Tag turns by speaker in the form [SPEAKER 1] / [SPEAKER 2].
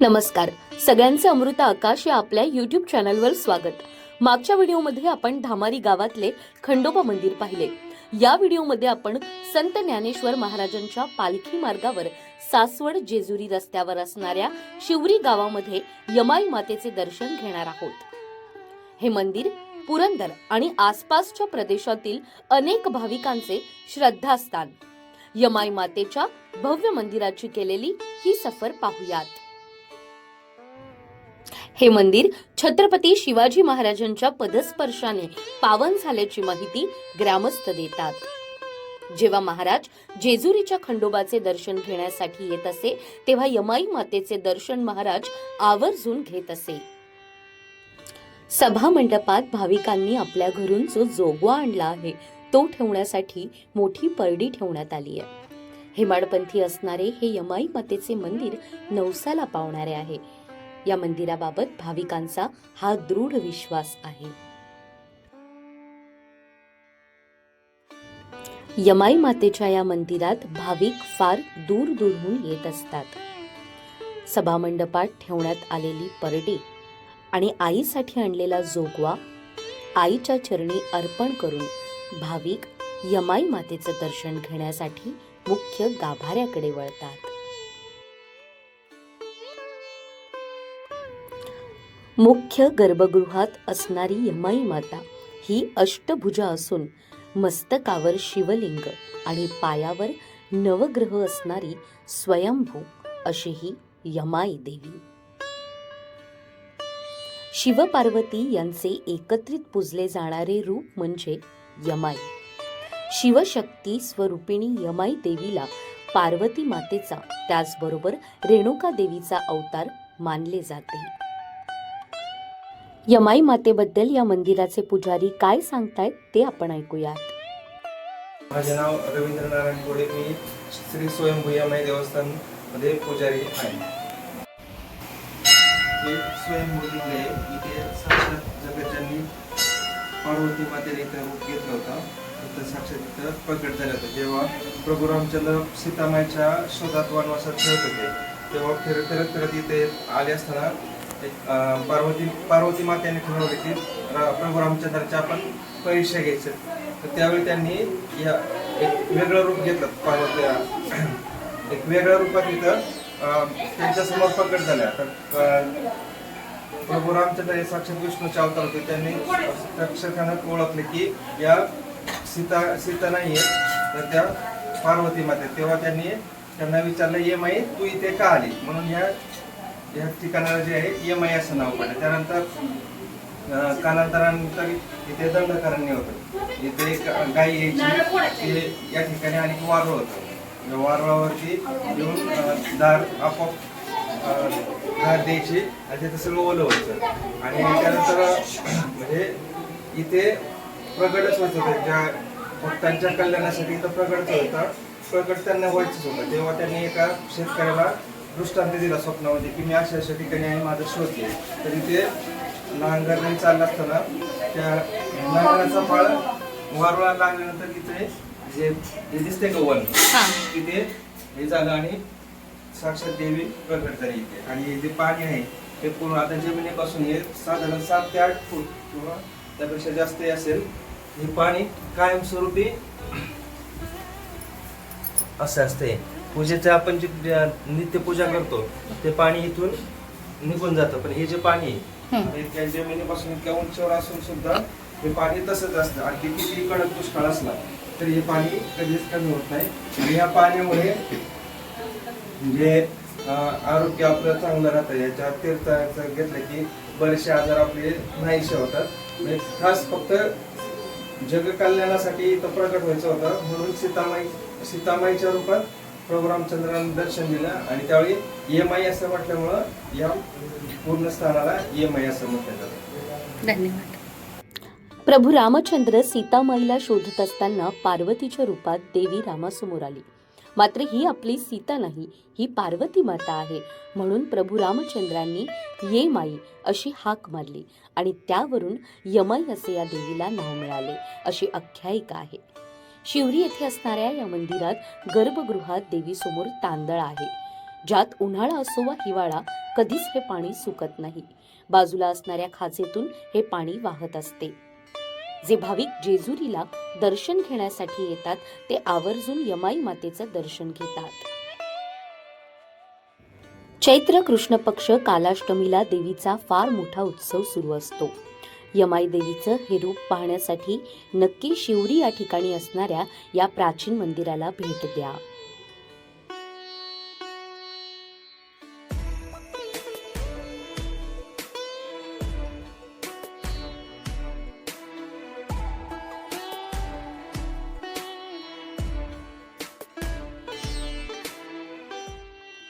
[SPEAKER 1] नमस्कार. सगळ्यांचे अमृता आकाश या आपल्या युट्यूब चॅनलवर स्वागत. मागच्या व्हिडिओमध्ये आपण धामारी गावातले खंडोबा मंदिर पाहिले. या व्हिडिओमध्ये आपण संत ज्ञानेश्वर महाराजांच्या पालखी मार्गावर सासवड जेजुरी रस्त्यावर असणाऱ्या शिवरी गावामध्ये यमाई मातेचे दर्शन घेणार आहोत. हे मंदिर पुरंदर आणि आसपासच्या प्रदेशातील अनेक भाविकांचे श्रद्धास्थान. यमाई मातेच्या भव्य मंदिराची केलेली ही सफर पाहूयात. हे मंदिर छत्रपती शिवाजी महाराजांच्या पदस्पर्शाने पावन झाल्याची माहिती ग्रामस्थ देतात. जेव्हा महाराज जेजुरीच्या खंडोबाचे दर्शन घेण्यासाठी येत असे तेव्हा यमाई मातेचे दर्शन महाराज आवर्जून घेत असे. सभा मंडपात भाविकांनी आपल्या घरून जो जोगवा आणला आहे तो ठेवण्यासाठी मोठी परडी ठेवण्यात आली आहे. हेमाडपंथी असणारे हे यमाई मातेचे मंदिर नवसाला पावणारे आहे. या मंदिराबाबत भाविकांचा हा दृढ विश्वास आहे. यमाई मातेच्या या मंदिरात भाविक फार दूर दूरहून येत असतात. सभामंडपात ठेवण्यात आलेली परडी आणि आईसाठी आणलेला जोगवा आईच्या चरणी अर्पण करून भाविक यमाई मातेचं दर्शन घेण्यासाठी मुख्य गाभाऱ्याकडे वळतात. मुख्य गर्भगृहात असणारी यमाई माता ही अष्टभुजा असून मस्तकावर शिवलिंग आणि पायावर नवग्रह असणारी स्वयंभू अशी ही यमाई देवी. शिवपार्वती यांचे एकत्रित पूजले जाणारे रूप म्हणजे यमाई. शिवशक्ती स्वरूपिणी यमाई देवीला पार्वती मातेचा त्याचबरोबर रेणुका देवीचा अवतार मानले जाते. यमाई मातेबद्दल या मंदिराचे पुजारी काय सांगतायत ते आपण ऐकूयात.
[SPEAKER 2] माझे नाव रवींद्र नारायण गोडे. मी श्री स्वयंभूयामाई देवस्थानमध्ये पुजारी आहे. हे स्वयंभू आहे इथे साक्षात जगज्यांनी पार्वती मातेने इथं रूप घेतलं होतं. तर साक्षात इथं प्रकट झालं होतं. जेव्हा प्रभू रामचंद्र सीतामाईच्या शोधात वनवासात खेळत होते तेव्हा फिरत फिरत फिरत इथे आले असताना पार्वती पार्वती मातेने ठरवले की प्रभू रामचंद्राच्या आपण परीक्षा घ्यायचं. तर त्यावेळी त्यांनी या एक वेगळं रूप घेतलं पार्वती एक वेगळ्या रूपात इथं त्यांच्यासमोर प्रकट झाल्या. तर प्रभू रामचंद्र हे साक्षात विष्णूचे अवतार होते. त्यांनी अक्षरखानं ओळखले की या सीता सीता नाही तर त्या पार्वती माते तेव्हा त्यांनी त्यांना विचारलं ये माई तू इथे का आली? म्हणून या या ठिकाणाला जे आहे एम आय असं नाव पडलं त्यानंतर कालांतरानंतर इथे दंडकारण्य होतं. इथे एक गाई यायची या ठिकाणी आणि एक होतं. या येऊन दार आपोआप धार दार द्यायची आणि तिथं सगळं ओलं व्हायचं. आणि त्यानंतर म्हणजे इथे प्रगटच होत होतं. ज्या भक्तांच्या कल्याणासाठी इथं प्रगटच होतं प्रगट त्यांना व्हायचंच होतं. तेव्हा त्यांनी एका शेतकऱ्याला दृष्टांत दिला स्वप्नामध्ये की मी अशा अशा ठिकाणी आहे माझा शोध घे तर इथे नांगरणी चालला असताना त्या नांगराचा फाळ वारुळा लागल्यानंतर तिथे जे जे दिसते का वन तिथे हे झालं आणि साक्षात देवी प्रकट झाली इथे. आणि हे जे पाणी आहे ते पूर्ण आता जमिनीपासून हे साधारण सात ते आठ फूट किंवा त्यापेक्षा जास्तही असेल हे पाणी कायमस्वरूपी असं असते. पूजेचं आपण जे नित्य पूजा करतो ते पाणी इथून निघून जातं. पण हे जे पाणी आहे, जमिनीपासून इतक्या उंचीवर असून सुद्धा हे पाणी तसंच असतं. आणि किती कडक दुष्काळ असला तरी हे पाणी कधीच कमी होत नाही. आणि या पाण्यामुळे म्हणजे अं, आरोग्य आपलं चांगलं राहतं याच्या तीर्थाचं घेतलं की बरेचसे आजार आपले नाहीसे होतात. म्हणजे खास फक्त जग कल्याणासाठी इथं प्रकट व्हायचं होतं. म्हणून सीतामाई सीतामाईच्या रूपात प्रभू रामचंद्रांनी दर्शन दिलं आणि त्यावेळी येमाई असं म्हटल्यामुळं या पूर्ण स्थानाला येमाई असं म्हटलं जातं.
[SPEAKER 1] धन्यवाद. प्रभू रामचंद्र सीतामाईला शोधत असताना पार्वतीच्या रूपात देवी रामासमोर आली. मात्र ही आपली सीता नाही ही पार्वती माता आहे. म्हणून प्रभू रामचंद्रांनी ये माई अशी हाक मारली आणि त्यावरून यमाई असे या देवीला नाव मिळाले अशी आख्यायिका आहे. शिवरी येथे असणाऱ्या या मंदिरात गर्भगृहात देवीसमोर तांदळ आहे. ज्यात उन्हाळा असो वा हिवाळा कधीच हे पाणी सुकत नाही. बाजूला असणाऱ्या खाचेतून हे पाणी वाहत असते. जे भाविक जेजुरीला दर्शन घेण्यासाठी येतात ते आवर्जून यमाई मातेचं दर्शन घेतात. चैत्र कृष्ण पक्ष कालाष्टमीला देवीचा फार मोठा उत्सव सुरू असतो. यमाई देवीचं हे रूप पाहण्यासाठी नक्की शिवरी या ठिकाणी असणाऱ्या या प्राचीन मंदिराला भेट द्या.